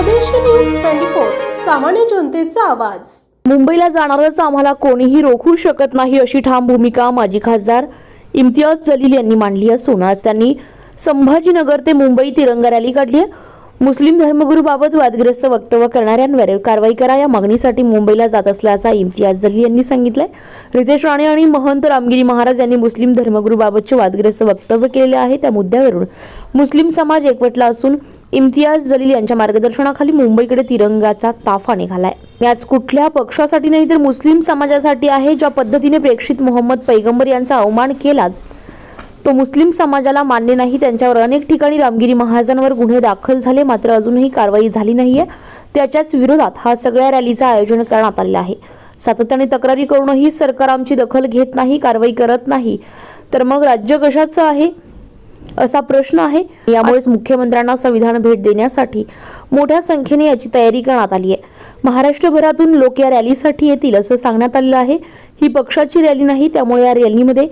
News twenty four सामान्य जनतेचा आवाज. मुंबईला जाणारच आम्हाला कोणीही रोखू शकत नाही अशी ठाम भूमिका माजी खासदार इम्तियाज जलील यांनी मांडली असून आज त्यांनी संभाजीनगर ते मुंबई तिरंगा रॅली काढली आहे. मुस्लिम धर्मगुरूबाबत वादग्रस्त वक्तव्य करणाऱ्यांवर कारवाई करा या मागणीसाठी मुंबईला जात असल्याचा इम्तियाज जलील यांनी सांगितलंय. रितेश राणे आणि महंत रामगिरी महाराज यांनी मुस्लिम धर्मगुरूबाबतचे वादग्रस्त वक्तव्य केलेले आहे. त्या मुद्द्यावरून मुस्लिम समाज एकवटला असून इम्तियाज जलील यांच्या मार्गदर्शनाखाली मुंबईकडे तिरंगाचा ताफा निघालाय. याच कुठल्या पक्षासाठी नाही तर मुस्लिम समाजासाठी आहे ज्या पद्धतीने प्रेक्षित मोहम्मद पैगंबर यांचा अवमान केला. तो मुस्लिम समाजाला मान्य नाही त्यांच्यावर अनेक ठिकाणी रामगिरी महाजनवर गुन्हे दाखल झाले मात्र अजूनही कारवाई झाली नाहीये. त्याच्याच विरोधात हा सगळ्या रॅलीचं आयोजन करण्यात आलेलं आहे. सातत्याने तक्रारी करूनही सरकार आमची दखल घेत नाही कारवाई करत नाही. तर मग राज्य कशाचं आहे? असा प्रश्न आहे. यामुळेच मुख्यमंत्र्यांना संविधान भेट देण्यासाठी मोठ्या संख्येने याची तयारी करण्यात आली आहे. महाराष्ट्रभरातून लोक या रॅलीसाठी येतील असं सांगण्यात आलेलं आहे. ही पक्षाची रॅली नाही त्यामुळे या रॅलीमध्ये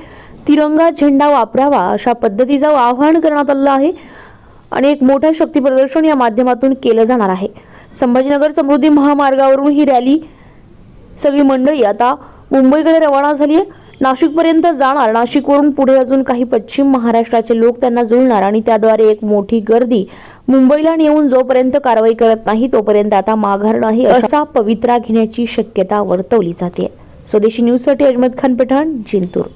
तिरंगा झेंडा वापरावा अशा पद्धतीचं आवाहन करण्यात आलं आहे आणि एक मोठं शक्तीप्रदर्शन या माध्यमातून केलं जाणार आहे. संभाजीनगर समृद्धी महामार्गावरून ही रॅली सगळी मंडळी आता मुंबईकडे रवाना झाली आहे. नाशिकपर्यंत जाणार. नाशिकवरून पुढे अजून काही पश्चिम महाराष्ट्राचे लोक त्यांना जुळणार आणि त्याद्वारे एक मोठी गर्दी मुंबईला नेऊन जोपर्यंत कारवाई करत नाही तोपर्यंत आता माघार नाही असा पवित्रा घेण्याची शक्यता वर्तवली जाते. स्वदेशी न्यूजसाठी अजमत खान पठाण जिंतूर.